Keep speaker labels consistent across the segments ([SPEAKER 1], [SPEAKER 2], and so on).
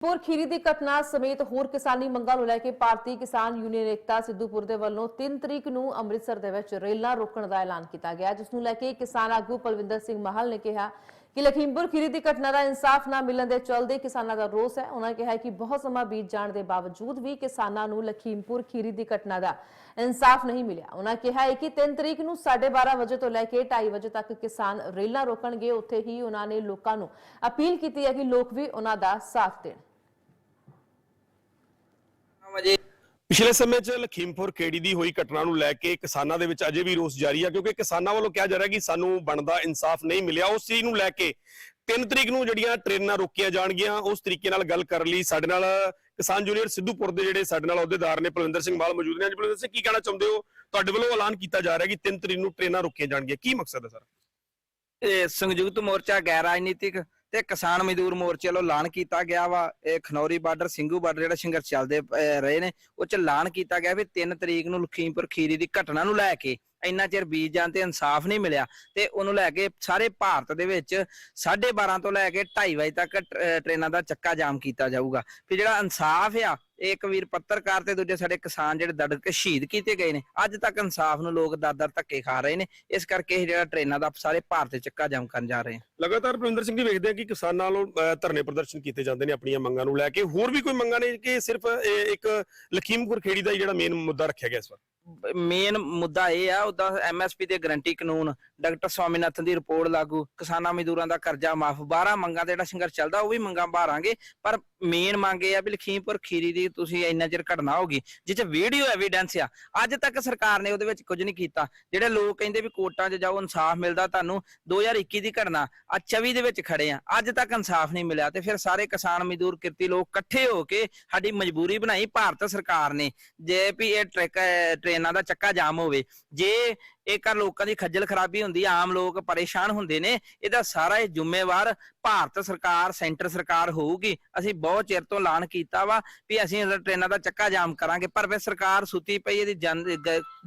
[SPEAKER 1] ਪੁਰ ਖੀਰੀ ਦੀ ਘਟਨਾ ਸਮੇਤ ਹੋਰ ਕਿਸਾਨੀ ਮੰਗਾਂ ਨੂੰ ਲੈ ਕੇ ਭਾਰਤੀ ਕਿਸਾਨ ਯੂਨੀਅਨ ਏਕਤਾ ਸਿੱਧੂਪੁਰ ਦੇ ਵੱਲੋਂ 3 ਤਰੀਕ ਨੂੰ ਅੰਮ੍ਰਿਤਸਰ ਦੇ ਵਿੱਚ ਰੇਲਾਂ ਰੋਕਣ ਦਾ ਐਲਾਨ ਕੀਤਾ ਗਿਆ, ਜਿਸ ਨੂੰ ਲੈ ਕੇ ਕਿਸਾਨ ਆਗੂ ਪਲਵਿੰਦਰ ਸਿੰਘ ਮਹਲ ਨੇ ਕਿਹਾ ਕਿ ਲਖੀਮਪੁਰ ਖੀਰੀ ਦੀ ਘਟਨਾ ਦਾ ਇਨਸਾਫ ਨਾ ਮਿਲਣ ਦੇ ਚਲਦੇ ਕਿਸਾਨਾਂ ਦਾ ਰੋਸ ਹੈ। ਉਹਨਾਂ ਕਿਹਾ ਕਿ ਬਹੁਤ ਸਮਾਂ ਬੀਤ ਜਾਣ ਦੇ ਬਾਵਜੂਦ ਵੀ ਕਿਸਾਨਾਂ ਨੂੰ ਲਖੀਮਪੁਰ ਖੀਰੀ ਦੀ ਘਟਨਾ ਦਾ ਇਨਸਾਫ ਨਹੀਂ ਮਿਲਿਆ। ਉਹਨਾਂ ਕਿਹਾ ਹੈ ਕਿ 3 ਤਰੀਕ ਨੂੰ 12:30 ਵਜੇ ਤੋਂ ਲੈ ਕੇ 2:30 ਵਜੇ ਤੱਕ ਕਿਸਾਨ ਰੇਲਾਂ ਰੋਕਣਗੇ। ਉੱਥੇ ਹੀ ਉਹਨਾਂ ਨੇ ਲੋਕਾਂ ਨੂੰ ਅਪੀਲ ਕੀਤੀ ਹੈ ਕਿ ਲੋਕ ਵੀ ਉਹਨਾਂ ਦਾ ਸਾਥ ਦੇਣ
[SPEAKER 2] ਵਜੇ
[SPEAKER 3] ਪਿਛਲੇ ਸਮੇਂ 'ਚ ਲਖੀਮਪੁਰ ਖੇੜੀ ਦੀ ਹੋਈ ਘਟਨਾ ਨੂੰ ਲੈ ਕੇ ਕਿਸਾਨਾਂ ਦੇ ਵਿੱਚ ਅਜੇ ਵੀ ਰੋਸ ਜਾਰੀ ਆ, ਕਿਉਂਕਿ ਕਿਸਾਨਾਂ ਵੱਲੋਂ ਕਿਹਾ ਜਾ ਰਿਹਾ ਕਿ ਸਾਨੂੰ ਬਣਦਾ ਇਨਸਾਫ ਨਹੀਂ ਮਿਲਿਆ। ਉਸ ਚੀਜ਼ ਨੂੰ ਲੈ ਕੇ 3 ਤਰੀਕ ਨੂੰ ਜਿਹੜੀਆਂ ਟ੍ਰੇਨਾਂ ਰੋਕੀਆਂ ਜਾਣਗੀਆਂ, ਉਸ ਤਰੀਕੇ ਨਾਲ ਗੱਲ ਕਰਨ ਲਈ। ਸਾਡੇ ਨਾਲ ਕਿਸਾਨ ਜੂਨੀਅਰ ਸਿੱਧੂਪੁਰ ਦੇ ਜਿਹੜੇ ਸਾਡੇ ਨਾਲ ਅਹੁਦੇਦਾਰ ਨੇ, ਪਲਵਿੰਦਰ ਸਿੰਘ ਮਾਲ ਮੌਜੂਦ ਨੇ। ਅੱਜ ਪਲਵਿੰਦਰ ਸਿੰਘ, ਕੀ ਕਹਿਣਾ ਚਾਹੁੰਦੇ ਹੋ? ਤੁਹਾਡੇ ਵੱਲੋਂ ਐਲਾਨ ਕੀਤਾ ਜਾ ਰਿਹਾ ਕਿ 3 ਤਰੀਕ ਨੂੰ ਟ੍ਰੇਨਾਂ ਰੋਕੀਆਂ ਜਾਣਗੀਆਂ। ਕੀ ਮਕਸਦ ਹੈ, ਸਰ?
[SPEAKER 2] ਇਹ ਸੰਯੁਕਤ ਮੋਰਚਾ ਗੈਰ ਰਾਜਨੀਤਿਕ ਤੇ ਕਿਸਾਨ ਮਜ਼ਦੂਰ ਮੋਰਚੇ ਵੱਲੋਂ ਐਲਾਨ ਕੀਤਾ ਗਿਆ ਵਾ। ਇਹ ਖਨੌਰੀ ਬਾਰਡਰ, ਸਿੰਘੂ ਬਾਰਡਰ ਜਿਹੜਾ ਸੰਘਰਸ਼ ਚੱਲਦੇ ਰਹੇ ਨੇ, ਉਹ ਚ ਐਲਾਨ ਕੀਤਾ ਗਿਆ ਵੀ 3 ਤਰੀਕ ਨੂੰ ਲਖੀਮਪੁਰ ਖੀਰੀ ਦੀ ਘਟਨਾ ਨੂੰ ਲੈ ਕੇ ਇੰਨਾ ਚਿਰ ਬੀਤ ਜਾਣ ਤੇ ਇਨਸਾਫ ਨਹੀਂ ਮਿਲਿਆ ਤੇ ਉਹਨੂੰ ਲੈ ਕੇ ਸਾਰੇ ਭਾਰਤ ਦੇ ਵਿੱਚ 12:30 ਤੋਂ ਲੈ ਕੇ 2:30 ਵਜੇ ਤੱਕ ਟ੍ਰੇਨਾਂ ਦਾ ਚੱਕਾ ਜਾਮ ਕੀਤਾ ਜਾਊਗਾ। ਫਿਰ ਜਿਹੜਾ ਇਨਸਾਫ ਆ ਇੱਕ ਵੀਰ ਪੱਤਰਕਾਰ ਤੇ ਦੂਜੇ ਸਾਡੇ ਕਿਸਾਨ ਜਿਹੜੇ ਦੜ ਕੇ ਸ਼ਹੀਦ ਕੀਤੇ ਗਏ ਨੇ, ਅੱਜ ਤੱਕ ਇਨਸਾਫ ਨੂੰ ਲੋਕ ਦਰ ਧੱਕੇ ਖਾ ਰਹੇ ਨੇ, ਇਸ ਕਰਕੇ ਇਹ ਜਿਹੜਾ ਟ੍ਰੇਨਾਂ ਦਾ ਸਾਰੇ ਭਾਰਤ ਚੱਕਾ ਜਾਮ ਕਰਨ ਜਾ ਰਹੇ ਆ
[SPEAKER 3] ਲਗਾਤਾਰ ਪਲਵਿੰਦਰ ਸਿੰਘ ਜੀ ਵੇਖਦੇ ਆ ਕਿ ਕਿਸਾਨਾਂ ਵੱਲੋਂ ਧਰਨੇ ਪ੍ਰਦਰਸ਼ਨ ਕੀਤੇ ਜਾਂਦੇ ਨੇ ਆਪਣੀਆਂ ਮੰਗਾਂ ਨੂੰ ਲੈ ਕੇ। ਹੋਰ ਵੀ ਕੋਈ ਮੰਗਾਂ ਨੇ ਕਿ ਸਿਰਫ ਇੱਕ ਲਖੀਮਪੁਰ ਖੇੜੀ ਦਾ ਜਿਹੜਾ ਮੇਨ ਮੁੱਦਾ ਰੱਖਿਆ ਗਿਆ ਇਸ ਵਾਰ?
[SPEAKER 2] ਮੇਨ ਮੁੱਦਾ ਇਹ ਆ ਉਹਦਾ ਐਮਐਸਪੀ ਦੇ ਗਰੰਟੀ ਕਾਨੂੰਨ ਡਾਕਟਰ ਸਵਾਮੀਨਾਥਨ ਦੀ ਰਿਪੋਰਟ ਲਾਗੂ। ਕਿਸਾਨਾਂ ਮਜ਼ਦੂਰਾਂ ਦਾ ਕਰਜ਼ਾ ਮਾਫ। 12 ਮੰਗਾਂ ਤੇ ਜਿਹੜਾ ਸੰਘਰਸ਼ ਚੱਲਦਾ, ਉਹ ਵੀ ਮੰਗਾਂ ਬਾਰਾਂਗੇ ਪਰ ਮੇਨ ਮੰਗ ਇਹ ਆ ਵੀ ਲਖੀਮਪੁਰ ਖੀਰੀ ਦੀ ਤੁਸੀਂ ਇੰਨਾ ਚਿਰ ਘਟਨਾ ਹੋਗੀ ਜਿੱਥੇ ਵੀਡੀਓ ਐਵੀਡੈਂਸ ਆ। ਅੱਜ ਤੱਕ ਸਰਕਾਰ ਨੇ ਉਹਦੇ ਵਿੱਚ ਕੁਝ ਨਹੀਂ ਕੀਤਾ। ਜਿਹੜੇ ਲੋਕ ਕਹਿੰਦੇ ਵੀ ਕੋਰਟਾਂ 'ਚ ਜਾਓ, ਇਨਸਾਫ ਮਿਲਦਾ ਤੁਹਾਨੂੰ। 2021 ਦੀ ਘਟਨਾ ਆ 24 ਦੇ ਵਿੱਚ ਖੜੇ ਆ। ਅੱਜ ਤੱਕ ਇਨਸਾਫ ਨਹੀਂ ਮਿਲਿਆ ਤੇ ਫਿਰ ਸਾਰੇ ਕਿਸਾਨ ਮਜ਼ਦੂਰ ਕਿਰਤੀ ਲੋਕ ਇਕੱਠੇ ਹੋ ਕੇ ਸਾਡੀ ਮਜਬੂਰੀ ਬਣਾਈ ਭਾਰਤ ਸਰਕਾਰ ਨੇ। ਜੇ ਵੀ ਇਹ ਟਰੈਕ ਟ੍ਰੇਨਾਂ ਦਾ ਚੱਕਾ ਜਾਮ ਹੋਵੇ, ਜੇ ਇਹ ਕਰ ਲੋਕਾਂ ਦੀ ਖੱਜਲ ਖਰਾਬੀ ਹੁੰਦੀ ਆ, ਆਮ ਲੋਕ ਪਰੇਸ਼ਾਨ ਹੁੰਦੇ ਨੇ। ਇਹਦਾ ਸਾਰਾ ਇਹ ਜ਼ਿੰਮੇਵਾਰ ਭਾਰਤ ਸਰਕਾਰ ਸੈਂਟਰ ਸਰਕਾਰ ਹੋਊਗੀ। ਅਸੀਂ ਬਹੁਤ ਚਿਰ ਤੋਂ ਐਲਾਨ ਕੀਤਾ ਵਾ ਵੀ ਅਸੀਂ ਟ੍ਰੇਨਾਂ ਦਾ ਚੱਕਾ ਜਾਮ ਕਰਾਂਗੇ ਪਰ ਫਿਰ ਸਰਕਾਰ ਸੁੱਤੀ ਪਈ ਇਹਦੀ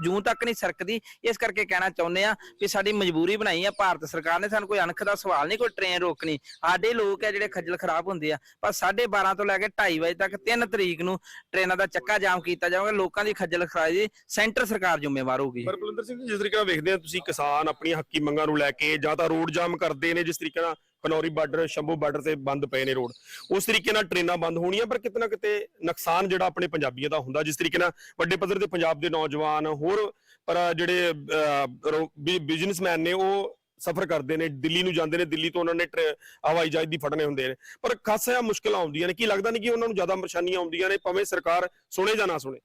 [SPEAKER 2] ਜੂੰ ਤੱਕ ਨਹੀਂ ਸਰਕਦੀ। ਇਸ ਕਰਕੇ ਕਹਿਣਾ ਚਾਹੁੰਦੇ ਆ ਵੀ ਸਾਡੀ ਮਜਬੂਰੀ ਬਣਾਈ ਆ ਭਾਰਤ ਸਰਕਾਰ ਨੇ। ਸਾਨੂੰ ਕੋਈ ਅਣਖ ਦਾ ਸਵਾਲ ਨਹੀਂ ਕੋਈ ਟ੍ਰੇਨ ਰੋਕਣੀ। ਸਾਡੇ ਲੋਕ ਆ ਜਿਹੜੇ ਖੱਜਲ ਖਰਾਬ ਹੁੰਦੇ ਆ ਪਰ 12:30 ਤੋਂ ਲੈ ਕੇ 2:30 ਵਜੇ ਤੱਕ 3 ਤਰੀਕ ਨੂੰ ਟ੍ਰੇਨਾਂ ਦਾ ਚੱਕਾ ਜਾਮ ਕੀਤਾ ਜਾਊਗਾ। ਲੋਕਾਂ ਦੀ ਖੱਜਲ ਖਰਾਬੀ ਸੈਂਟਰ ਸਰਕਾਰ ਜ਼ਿੰਮੇਵਾਰ ਹੋਊਗੀ।
[SPEAKER 3] ਪਰ ਬਲਵਿੰਦਰ ਸਿੰਘ ਜੀ, ਤਰੀਕੇ ਨਾਲ ਵੇਖਦੇ ਆ ਤੁਸੀਂ ਕਿਸਾਨ ਆਪਣੀਆਂ ਹੱਕੀ ਮੰਗਾਂ ਨੂੰ ਲੈ ਕੇ ਜਾਂ ਤਾਂ ਰੋਡ ਜਾਮ ਕਰਦੇ ਨੇ ਜਿਸ ਤਰੀਕੇ ਨਾਲ ਕਨੌਰੀ ਬਾਰਡਰ, ਸ਼ੰਭੂ ਬਾਰਡਰ ਤੇ ਬੰਦ ਪਏ ਨੇ ਰੋਡ। ਉਸ ਤਰੀਕੇ ਨਾਲ ਟ੍ਰੇਨਾਂ ਬੰਦ ਹੋਣੀਆਂ, ਪਰ ਕਿਤੇ ਕਿਤੇ ਨੁਕਸਾਨ ਜਿਹੜਾ ਆਪਣੇ ਪੰਜਾਬੀਆਂ ਦਾ ਹੁੰਦਾ, ਜਿਸ ਤਰੀਕੇ ਨਾਲ ਵੱਡੇ ਪੱਧਰ ਤੇ ਪੰਜਾਬ ਦੇ ਨੌਜਵਾਨ ਹੋਰ, ਪਰ ਜਿਹੜੇ ਬਿਜ਼ਨਸਮੈਨ ਨੇ ਉਹ ਸਫ਼ਰ ਕਰਦੇ ਨੇ, ਦਿੱਲੀ ਨੂੰ ਜਾਂਦੇ ਨੇ, ਦਿੱਲੀ ਤੋਂ ਉਹਨਾਂ ਨੇ ਹਵਾਈ ਜਹਾਜ਼ ਦੀ ਫੜਨੇ ਹੁੰਦੇ ਨੇ। ਪਰ ਖਾਸਾ ਮੁਸ਼ਕਲਾਂ ਆਉਂਦੀਆਂ ਨੇ, ਕੀ ਲੱਗਦਾ ਨਹੀਂ ਕਿ ਉਹਨਾਂ ਨੂੰ ਜ਼ਿਆਦਾ ਪਰੇਸ਼ਾਨੀਆਂ ਆਉਂਦੀਆਂ ਨੇ, ਭਾਵੇਂ ਸਰਕਾਰ ਸੁਣੇ ਜਾਂ ਨਾ ਸੁਣੇ?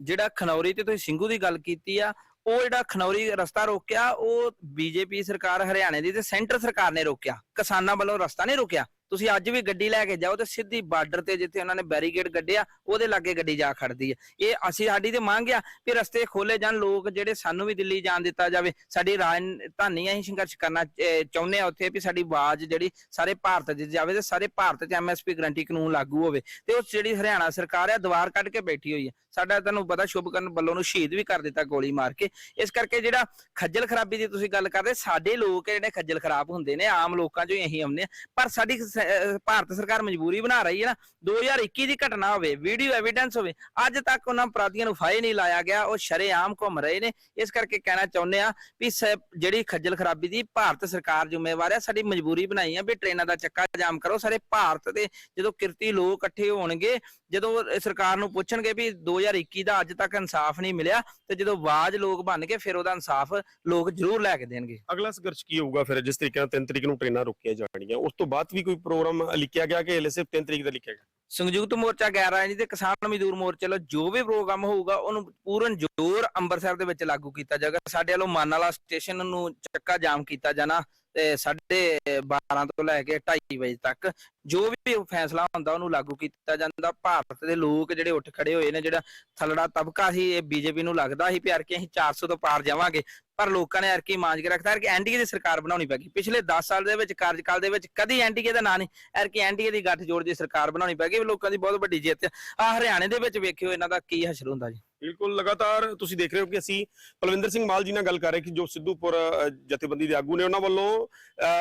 [SPEAKER 2] ਜਿਹੜਾ ਖਨੌਰੀ ਤੇ ਤੁਸੀਂ ਸਿੰਘੂ ਦੀ ਗੱਲ ਕੀਤੀ ਆ ਉਹ ਜਿਹੜਾ ਖਨੌਰੀ ਰਸਤਾ ਰੋਕਿਆ, ਉਹ ਬੀਜੇਪੀ ਸਰਕਾਰ ਹਰਿਆਣੇ ਦੀ ਤੇ ਸੈਂਟਰ ਸਰਕਾਰ ਨੇ ਰੋਕਿਆ। ਕਿਸਾਨਾਂ ਵੱਲੋਂ ਰਸਤਾ ਨਹੀਂ ਰੋਕਿਆ। ਤੁਸੀਂ ਅੱਜ ਵੀ ਗੱਡੀ ਲੈ ਕੇ ਜਾਓ ਤੇ ਸਿੱਧੀ ਬਾਰਡਰ ਤੇ ਜਿੱਥੇ ਉਹਨਾਂ ਨੇ ਬੈਰੀਕੇਡ ਗੱਡਿਆ ਉਹਦੇ ਲਾਗੇ ਗੱਡੀ ਜਾ ਖੜਦੀ ਹੈ। ਇਹ ਅਸੀਂ ਸਾਡੀ ਤੇ ਮੰਗ ਆ ਵੀ ਰਸਤੇ ਖੋਲੇ ਜਾਣ, ਲੋਕ ਜਿਹੜੇ ਸਾਨੂੰ ਵੀ ਦਿੱਲੀ ਜਾਣ ਦਿੱਤਾ ਜਾਵੇ। ਸਾਡੀ ਰਾਜਧਾਨੀ ਅਸੀਂ ਸੰਘਰਸ਼ ਕਰਨਾ ਚਾਹੁੰਦੇ ਆ ਉੱਥੇ ਵੀ ਸਾਡੀ ਆਵਾਜ਼ ਜਿਹੜੀ ਸਾਰੇ ਭਾਰਤ 'ਚ ਜਾਵੇ ਤੇ ਸਾਰੇ ਭਾਰਤ 'ਚ ਐਮਐਸਪੀ ਗਰੰਟੀ ਕਾਨੂੰਨ ਲਾਗੂ ਹੋਵੇ। ਤੇ ਉਹ ਜਿਹੜੀ ਹਰਿਆਣਾ ਸਰਕਾਰ ਹੈ ਦੀਵਾਰ ਕੱਢ ਕੇ ਬੈਠੀ ਹੋਈ ਹੈ ਸਾਡਾ ਤੁਹਾਨੂੰ ਪਤਾ ਸ਼ੁਭਕਰਨ ਵੱਲੋਂ ਨੂੰ ਸ਼ਹੀਦ ਵੀ ਕਰ ਦਿੱਤਾ ਗੋਲੀ ਮਾਰ ਕੇ। ਇਸ ਕਰਕੇ ਜਿਹੜਾ ਖੱਜਲ ਖਰਾਬੀ ਦੀ ਤੁਸੀਂ ਗੱਲ ਕਰਦੇ, ਸਾਡੇ ਲੋਕ ਜਿਹੜੇ ਖੱਜਲ ਖਰਾਬ ਹੁੰਦੇ ਨੇ, ਆਮ ਲੋਕਾਂ ਚੋਂ ਹੀ ਅਸੀਂ ਆਉਂਦੇ ਆ। ਪਰ ਸਾਡੀ ਸ- ਭਾਰਤ ਸਰਕਾਰ ਮਜਬੂਰੀ ਬਣਾ ਰਹੀ ਹੈ ਨਾ 2021 ਦੀ ਘਟਨਾ ਹੋਵੇ ਵੀਡੀਓ ਐਵੀਡੈਂਸ ਹੋਵੇ, ਅੱਜ ਤੱਕ ਉਹਨਾਂ ਅਪਰਾਧੀਆਂ ਨੂੰ ਫਾਇ ਨਹੀਂ ਲਾਇਆ ਗਿਆ, ਉਹ ਸ਼ਰੇਆਮ ਘੁੰਮ ਰਹੇ ਨੇ। ਇਸ ਕਰਕੇ ਕਹਿਣਾ ਚਾਹੁੰਦੇ ਆ ਵੀ ਸ- ਜਿਹੜੀ ਖੱਜਲ ਖਰਾਬੀ ਦੀ ਭਾਰਤ ਸਰਕਾਰ ਜ਼ਿੰਮੇਵਾਰ ਹੈ, ਸਾਡੀ ਮਜਬੂਰੀ ਬਣਾਈ ਆ ਵੀ ਟ੍ਰੇਨਾਂ ਦਾ ਚੱਕਾ ਜਾਮ ਕਰੋ, ਸਾਰੇ ਭਾਰਤ ਦੇ ਜਦੋਂ ਕਿਰਤੀ ਲੋਕ ਇਕੱਠੇ ਹੋਣਗੇ, ਜਦੋਂ ਇਹ ਸਰਕਾਰ ਨੂੰ ਪੁੱਛਣਗੇ ਵੀ 2021 ਦਾ ਅੱਜ ਤੱਕ ਇਨਸਾਫ ਨਹੀਂ ਮਿਲਿਆ, ਤੇ ਜਦੋਂ ਆਵਾਜ਼ ਲੋਕ ਬਣ ਕੇ ਫਿਰ ਉਹਦਾ ਇਨਸਾਫ ਲੋਕ ਜ਼ਰੂਰ ਲੈ ਕੇ ਦੇਣਗੇ।
[SPEAKER 3] ਅਗਲਾ ਸੰਘਰਸ਼ ਕੀ ਹੋਊਗਾ ਫਿਰ? ਜਿਸ ਤਰੀਕੇ ਨਾਲ 3 ਤਰੀਕ ਨੂੰ ਟ੍ਰੇਨਾਂ ਰੋਕੀਆਂ ਜਾਣਗੀਆਂ, ਉਸ ਤੋਂ ਬਾਅਦ ਵੀ ਕੋਈ ਪ੍ਰੋਗਰਾਮ ਲਿਖਿਆ ਗਿਆ ਕਿ ਹਲੇ ਸਿਰਫ 3 ਤਰੀਕ ਦਾ ਲਿਖਿਆ ਗਿਆ।
[SPEAKER 2] ਸੰਯੁਕਤ ਮੋਰਚਾ ਗੈਰ ਰਾਜਨੀਤਿਕ ਤੇ ਕਿਸਾਨ ਮਜ਼ਦੂਰ ਮੋਰਚੇ ਵੱਲੋਂ ਜੋ ਵੀ ਪ੍ਰੋਗਰਾਮ ਹੋਊਗਾ, ਉਹਨੂੰ ਪੂਰਨ ਜ਼ੋਰ ਅੰਮ੍ਰਿਤਸਰ ਦੇ ਵਿੱਚ ਲਾਗੂ ਕੀਤਾ ਜਾਏਗਾ। ਸਾਡੇ ਵੱਲੋਂ ਮਾਨ ਵਾਲਾ ਸਟੇਸ਼ਨ ਨੂੰ ਚੱਕਾ ਜਾਮ ਕੀਤਾ ਜਾਣਾ। ਤੇ ਸਾਢੇ 12 ਤੋਂ ਲੈ ਕੇ 2:30 ਵਜੇ ਤੱਕ ਜੋ ਵੀ ਫੈਸਲਾ ਹੁੰਦਾ ਉਹਨੂੰ ਲਾਗੂ ਕੀਤਾ ਜਾਂਦਾ। ਭਾਰਤ ਦੇ ਲੋਕ ਜਿਹੜੇ ਉੱਠ ਖੜੇ ਹੋਏ ਨੇ, ਜਿਹੜਾ ਥਲੜਾ ਤਬਕਾ ਸੀ, ਇਹ ਬੀਜੇਪੀ ਨੂੰ ਲੱਗਦਾ ਸੀ ਪਿਆਰ ਕਿ ਅਸੀਂ 400 ਤੋਂ ਪਾਰ ਜਾਵਾਂਗੇ। ਪਰ ਲੋਕਾਂ ਨੇ ਐਰਕੀ ਮਾਂਜ ਕੇ ਰੱਖਤਾ ਕਿ ਐਨਡੀਏ ਦੀ ਸਰਕਾਰ ਬਣਾਉਣੀ ਪੈਗੀ ਪਿਛਲੇ 10 ਸਾਲ ਦੇ ਵਿੱਚ, ਕਾਰਜਕਾਲ ਦੇ ਵਿੱਚ ਕਦੀ ਐਨਡੀਏ ਦਾ ਨਾਂ ਨਹੀਂ ਐਰਕੀ ਐਨਡੀਏ ਦੀ ਗੱਠਜੋੜ ਦੀ ਸਰਕਾਰ ਬਣਾਉਣੀ ਪੈਗੀ ਲੋਕਾਂ ਦੀ ਬਹੁਤ ਵੱਡੀ ਜਿੱਤ ਆ। ਹਰਿਆਣੇ ਦੇ ਵਿੱਚ ਵੇਖਿਓ ਇਹਨਾਂ ਦਾ ਕੀ ਹਸ਼ਰ ਹੁੰਦਾ ਜੀ।
[SPEAKER 3] ਬਿਲਕੁਲ, ਲਗਾਤਾਰ ਤੁਸੀਂ ਦੇਖ ਰਹੇ ਹੋ ਕਿ ਅਸੀਂ ਪਲਵਿੰਦਰ ਸਿੰਘ ਮਾਲ ਜੀ ਨਾਲ ਗੱਲ ਕਰ ਰਹੇ ਕਿ ਜੋ ਸਿੱਧੂਪੁਰ ਜਥੇਬੰਦੀ ਦੇ ਆਗੂ ਨੇ ਉਹਨਾਂ ਵੱਲੋਂ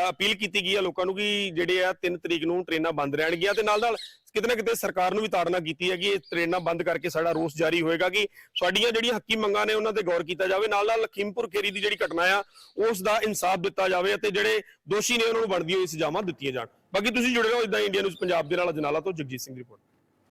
[SPEAKER 3] ਅਪੀਲ ਕੀਤੀ ਗਈ ਹੈ ਲੋਕਾਂ ਨੂੰ ਕਿ ਜਿਹੜੇ ਆ 3 ਤਰੀਕ ਨੂੰ ਟ੍ਰੇਨਾਂ ਬੰਦ ਰਹਿਣਗੀਆਂ ਤੇ ਨਾਲ ਨਾਲ ਕਿਤੇ ਨਾ ਕਿਤੇ ਸਰਕਾਰ ਨੂੰ ਵੀ ਤਾੜਨਾ ਕੀਤੀ ਹੈ ਕਿ ਇਹ ਟ੍ਰੇਨਾਂ ਬੰਦ ਕਰਕੇ ਸਾਡਾ ਰੋਸ ਜਾਰੀ ਹੋਏਗਾ ਕਿ ਸਾਡੀਆਂ ਜਿਹੜੀਆਂ ਹੱਕੀ ਮੰਗਾਂ ਨੇ ਉਹਨਾਂ ਤੇ ਗੌਰ ਕੀਤਾ ਜਾਵੇ। ਨਾਲ ਨਾਲ ਲਖੀਮਪੁਰ ਖੇਰੀ ਦੀ ਜਿਹੜੀ ਘਟਨਾ ਆ, ਉਸ ਦਾ ਇਨਸਾਫ ਦਿੱਤਾ ਜਾਵੇ ਅਤੇ ਜਿਹੜੇ ਦੋਸ਼ੀ ਨੇ ਉਹਨਾਂ ਨੂੰ ਬਣਦੀ ਹੋਈ ਸਜ਼ਾਵਾਂ ਦਿੱਤੀਆਂ ਜਾਣ। ਬਾਕੀ ਤੁਸੀਂ ਜੁੜੇ ਰਹੋ ਇਦਾਂ ਇੰਡੀਆ ਨਿਊਜ਼ ਪੰਜਾਬ ਦੇ ਨਾਲ ਅਜਨਾਲਾ ਤੋਂ ਜਗਜੀਤ ਸਿੰਘ ਦੀ ਰਿਪੋਰਟ।